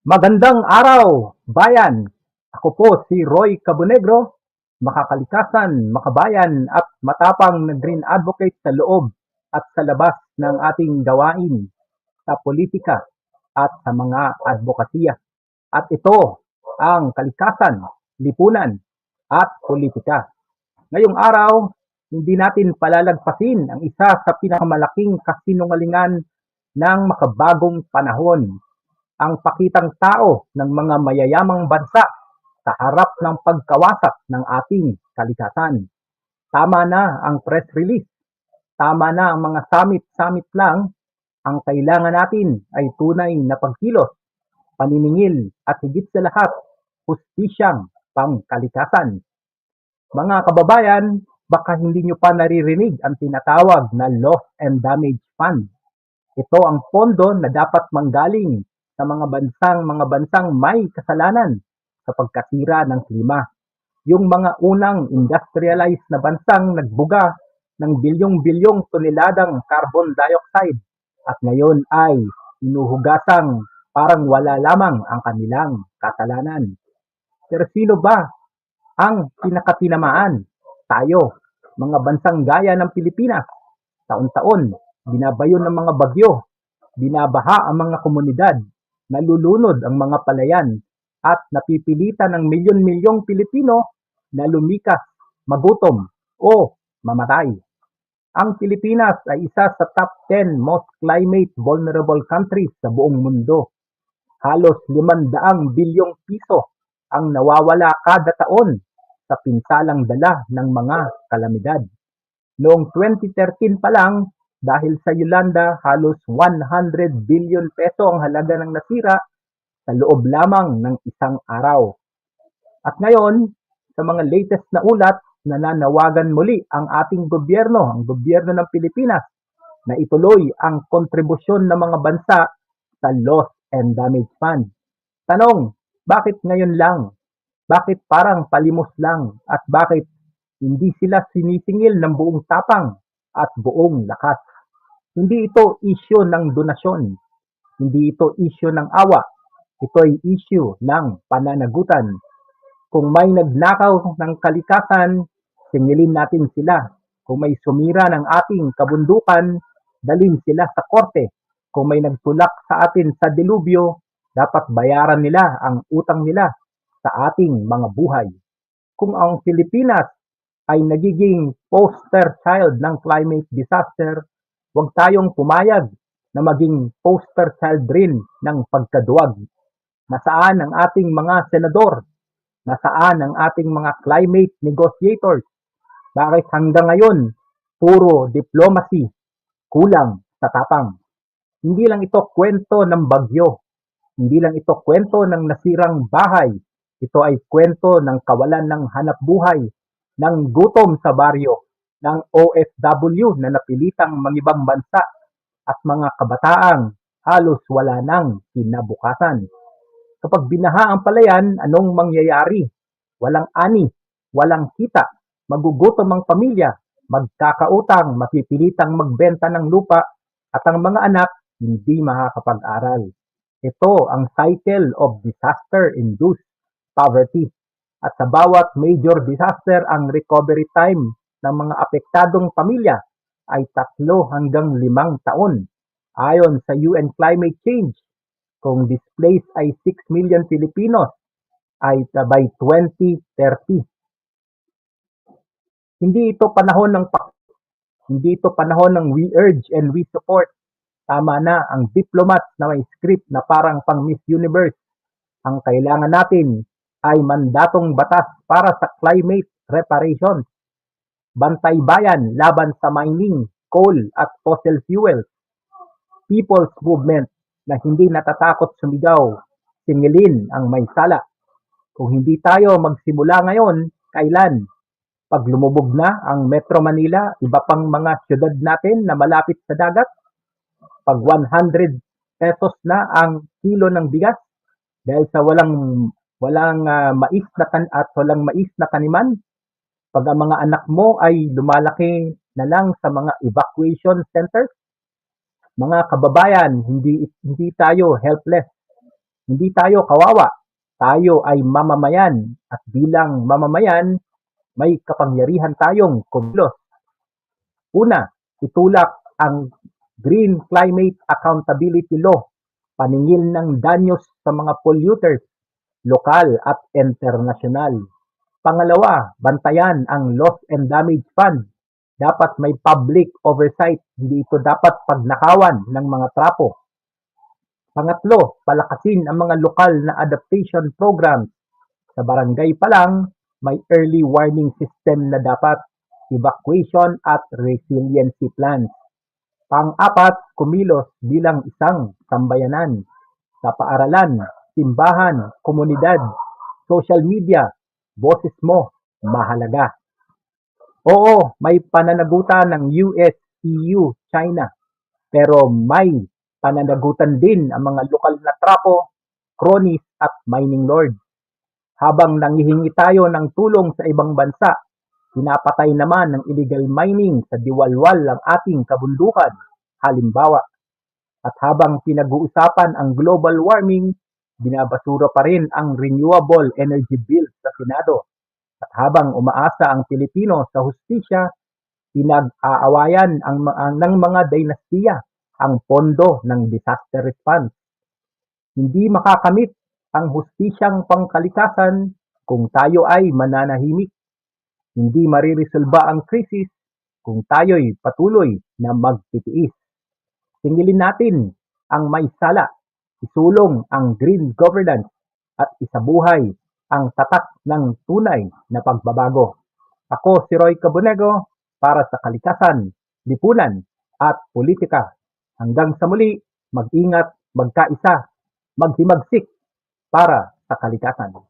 Magandang araw, bayan! Ako po si Roy Cabonegro, makakalikasan, makabayan at matapang na green advocate sa loob at sa labas ng ating gawain sa politika at sa mga advokasya. At ito ang kalikasan, lipunan at politika. Ngayong araw, hindi natin palalagpasin ang isa sa pinakamalaking kasinungalingan ng makabagong panahon ang pakitang tao ng mga mayayamang bansa sa harap ng pagkawasak ng ating kalikasan. Tama na ang press release. Tama na ang mga summit-summit lang. Ang kailangan natin ay tunay na pagkilos, paniningil at higit sa lahat, hustisyang pangkalikasan. Mga kababayan, baka hindi nyo pa naririnig ang tinatawag na Loss and Damage Fund. Ito ang pondo na dapat manggaling sa mga bansang mga bansang may kasalanan sa pagkasira ng klima. Yung mga unang industrialized na bansang nagbuga ng bilyong-bilyong toneladang carbon dioxide at ngayon ay inuhugasang parang wala lamang ang kanilang kasalanan. Pero sino ba ang pinakatinamaan? Tayo, mga bansang gaya ng Pilipinas. Taon-taon, binabayo ng mga bagyo, binabaha ang mga komunidad, nalulunod ang mga palayan at napipilitan ng milyon-milyong Pilipino na lumikas, magutom o mamatay. Ang Pilipinas ay isa sa top 10 most climate vulnerable countries sa buong mundo. Halos 500 bilyong piso ang nawawala kada taon sa pinsalang dala ng mga kalamidad. Noong 2013 pa lang, dahil sa Yolanda, halos 100 billion peso ang halaga ng nasira sa loob lamang ng isang araw. At ngayon, sa mga latest na ulat, nananawagan muli ang ating gobyerno, ang gobyerno ng Pilipinas, na ituloy ang kontribusyon ng mga bansa sa Loss and Damage Fund. Tanong, bakit ngayon lang? Bakit parang palimos lang? At bakit hindi sila sinisingil ng buong tapang at buong lakas? Hindi ito issue ng donasyon. Hindi ito issue ng awa. Ito ay issue ng pananagutan. Kung may nagnakaw ng kalikasan, singilin natin sila. Kung may sumira ng ating kabundukan, dalhin sila sa korte. Kung may nagtulak sa atin sa delubyo, dapat bayaran nila ang utang nila sa ating mga buhay. Kung ang Pilipinas ay nagiging poster child ng climate disaster, huwag tayong pumayag na maging poster child rin ng pagkaduwag. Nasaan ang ating mga senador? Nasaan ang ating mga climate negotiators? Bakit hanggang ngayon, puro diplomacy, kulang sa tapang? Hindi lang ito kwento ng bagyo. Hindi lang ito kwento ng nasirang bahay. Ito ay kwento ng kawalan ng hanap buhay, ng gutom sa baryo, ng OFW na napilitang mangibang bansa at mga kabataang halos wala nang kinabukasan. Kapag binaha ang palayan, anong mangyayari? Walang ani, walang kita, magugutom ang pamilya, magkakautang, mapipilitang magbenta ng lupa, at ang mga anak hindi makakapag-aral. Ito ang cycle of disaster-induced poverty. At sa bawat major disaster, ang recovery time ng mga apektadong pamilya ay tatlo hanggang limang taon. Ayon sa UN Climate Change, kung displaced ay 6 million Filipinos ay by 2030. Hindi ito panahon ng hindi ito panahon ng we urge and we support. Tama na ang diplomat na may script na parang pang Miss Universe. Ang kailangan natin ay mandatong batas para sa climate reparations. Bantay bayan laban sa mining, coal at fossil fuels. People's movement na hindi natatakot sumigaw, singilin ang may sala. Kung hindi tayo magsimula ngayon, kailan? Pag lumubog na ang Metro Manila, iba pang mga syudad natin na malapit sa dagat, pag 100 pesos na ang kilo ng bigas dahil sa walang walang uh, mais na tan at walang mais na taniman, pag ang mga anak mo ay lumalaki na lang sa mga evacuation centers, mga kababayan, hindi hindi tayo helpless. Hindi tayo kawawa. Tayo ay mamamayan at bilang mamamayan, may kapangyarihan tayong kumilos. Una, itulak ang Green Climate Accountability Law, paningil ng danyos sa mga polluters, lokal at internasyonal. Pangalawa, bantayan ang Loss and Damage Fund. Dapat may public oversight, hindi ito dapat pagnakawan ng mga trapo. Pangatlo, palakasin ang mga lokal na adaptation programs. Sa barangay pa lang, may early warning system na dapat, evacuation at resiliency plans. Pang-apat, kumilos bilang isang sambayanan. Sa paaralan, simbahan, komunidad, social media, boses mo, mahalaga. Oo, may pananagutan ng US, EU, China. Pero may pananagutan din ang mga lokal na trapo, cronies at mining lords. Habang nangihingi tayo ng tulong sa ibang bansa, pinapatay naman ng illegal mining sa diwalwal ang ating kabundukan. Halimbawa, at habang pinag-uusapan ang global warming, binabasura pa rin ang renewable energy bill Senado. At habang umaasa ang Pilipino sa hustisya, pinag-aawayan ang, ang ng mga dinastiya ang pondo ng disaster response. Hindi makakamit ang hustisyang pangkalikasan kung tayo ay mananahimik. Hindi mariresolba ang krisis kung tayo'y patuloy na magtitiis. Singilin natin ang may sala, isulong ang green governance at isabuhay ang tatak ng tunay na pagbabago. Ako si Roy Cabonego para sa kalikasan, lipunan at politika. Hanggang sa muli, mag-ingat, magkaisa, maghimagsik para sa kalikasan.